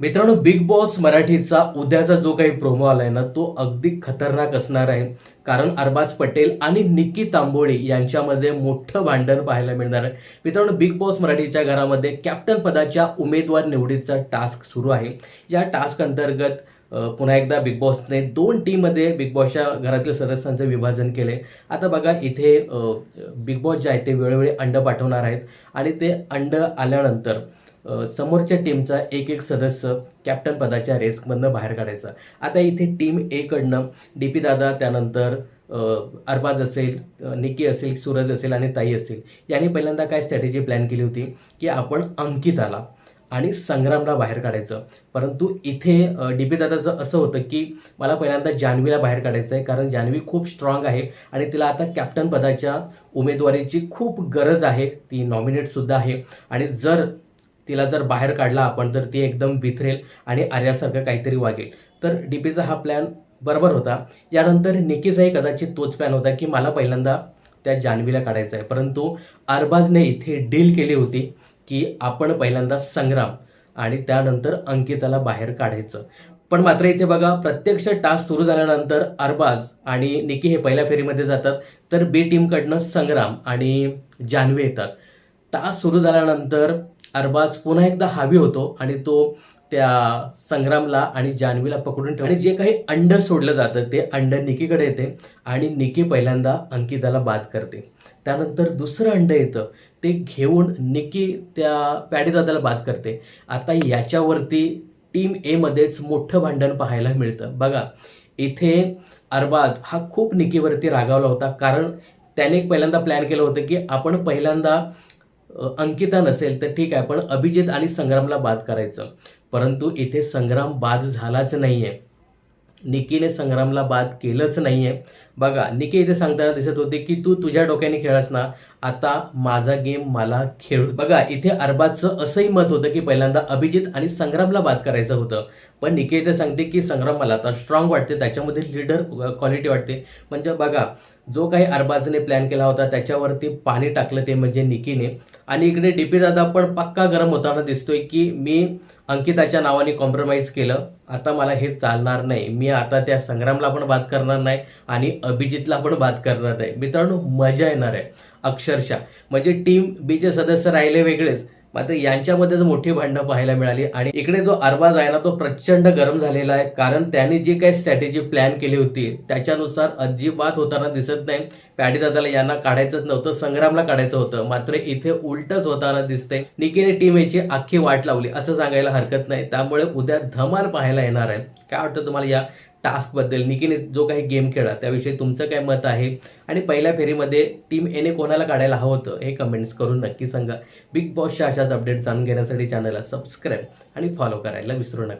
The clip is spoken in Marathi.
मित्रांनो बिग बॉस मराठीचा उद्याचा जो काही प्रोमो आलाय ना तो अगदी खतरनाक असणार आहे. कारण अरबाज पटेल आणि निक्की तांबोळी यांच्यामध्ये मोठं भांडण पाहायला मिळणार आहे. मित्रांनो बिग बॉस मराठीच्या घरामध्ये कॅप्टन पदाच्या उमेदवार निवडीचा टास्क सुरू आहे. या टास्क अंतर्गत पुन्हा एकदा बिग बॉसने दोन टीममध्ये बिग बॉसच्या घरातील सदस्यांचं विभाजन केले आता बघा इथे बिग बॉस जे आहे ते वेळोवेळी अंड पाठवणार आहेत. आणि ते अंड आल्यानंतर समोरच्या टीमचा एक एक सदस्य कॅप्टन पदाच्या रेस्कमधनं बाहेर काढायचा. आता इथे टीम एकडनं डी पी दादा त्यानंतर अरबाज असेल निकी असेल सूरज असेल आणि ताई असेल यांनी पहिल्यांदा काय स्ट्रॅटेजी प्लॅन केली होती? की आपण अंकिताला आणि संग्रामला बाहेर काढायचं. परंतु इथे डी पी दादाचं असं होतं की मला पहिल्यांदा जान्हवीला बाहेर काढायचं आहे कारण जान्हवी खूप स्ट्रॉंग आहे आणि तिला आता कॅप्टन पदाच्या उमेदवारीची खूप गरज आहे. ती नॉमिनेटसुद्धा आहे. आणि जर तिला जर बाहेर काढला आपण तर ती एकदम बिथरेल आणि आर्यासारखं काहीतरी वागेल. तर डी पीचा हा प्लॅन बरोबर होता. यानंतर निकीचाही कदाचित तोच प्लॅन होता की मला पहिल्यांदा त्या जान्हवीला काढायचं आहे. परंतु अरबाजने इथे डील केली होती की आपण पहिल्यांदा संग्राम आणि त्यानंतर अंकिताला बाहेर काढायचं. पण मात्र इथे बघा प्रत्यक्ष टास्क सुरू झाल्यानंतर अरबाज आणि निकी हे पहिल्या फेरीमध्ये जातात. तर बी टीमकडनं संग्राम आणि जान्हवी येतात. टास्क सुरू झाल्यानंतर अरबाज पुन्हा एकदा हावी होतो आणि तो त्या संग्रामला आणि जान्हवीला पकडून ठेव आणि जे काही अंड सोडलं जातं ते अंड निकीकडे येते आणि निकी पहिल्यांदा अंकिताला बाद करते. त्यानंतर दुसरं अंड येतं ते घेऊन निकी त्या पॅडेदादाला बाद करते. आता याच्यावरती टीम एमध्येच मोठं भांडण पाहायला मिळतं. बघा इथे अरबाज हा खूप निकीवरती रागावला होता कारण त्याने एक पहिल्यांदा प्लॅन केलं होतं की आपण पहिल्यांदा अंकिता नसेल तर ठीक आहे पण अभिजित आणि संग्रामला बाद करायचं. परंतु इथे संग्राम बाद झालाच नाही आहे निकीने संग्रामला बाद केलंच नाही आहे बघा निके इथे सांगताना दिसत होते की तू तुझ्या डोक्याने खेळस ना आता माझा गेम मला खेळू बघा इथे अरबाजचं असंही मत होतं की पहिल्यांदा अभिजित आणि संग्रामला बाद करायचं होतं. पण निके इथे सांगते की संग्राम मला आता स्ट्रॉंग वाटते त्याच्यामध्ये लिडर क्वालिटी वाटते. म्हणजे बघा जो काही अरबाजने प्लॅन केला होता त्याच्यावरती पाणी टाकलं ते म्हणजे निकीने. आणि इकडे डीपी दादा पण पक्का गरम होताना दिसतोय की मी अंकिताच्या नावाने कॉम्प्रोमाइज केलं. आता मला हे चालणार नाही. मी आता त्या संग्रामला पण बाद करणार नाही. आणि अभिजितला पण बाद करणार नाही मित्रांनो मजा येणार आहे अक्षरशः. म्हणजे टीम बीचे सदस्य राहिले वेगळेच. मात्र यांच्यामध्येच मोठी भांडणं पाहायला मिळाली आणि इकडे जो अरबाज आहे ना तो प्रचंड गरम झालेला आहे. कारण त्याने जी काही स्ट्रॅटेजी प्लॅन केली होती त्याच्यानुसार अजिबात होताना दिसत नाही. पॅडीदादाला यांना काढायचंच नव्हतं संग्रामला काढायचं होतं. मात्र इथे उलटच होताना दिसतंय. निकीने टीम याची अख्खी वाट लावली. असं सांगायला हरकत नाही. त्यामुळे उद्या धमाल पाहायला येणार आहे. काय वाटतं तुम्हाला या टास्कबद्दल निकीने जो काही गेम खेळला त्याविषयी तुमचं काय मत आहे? आणि पहिल्या फेरीमध्ये टीम एने कोणाला काढायला हवं होतं हे कमेंट्स करून नक्की सांगा. बिग बॉसच्या अशाच अपडेट जाणून घेण्यासाठी चॅनलला सबस्क्राईब आणि फॉलो करायला विसरू नका.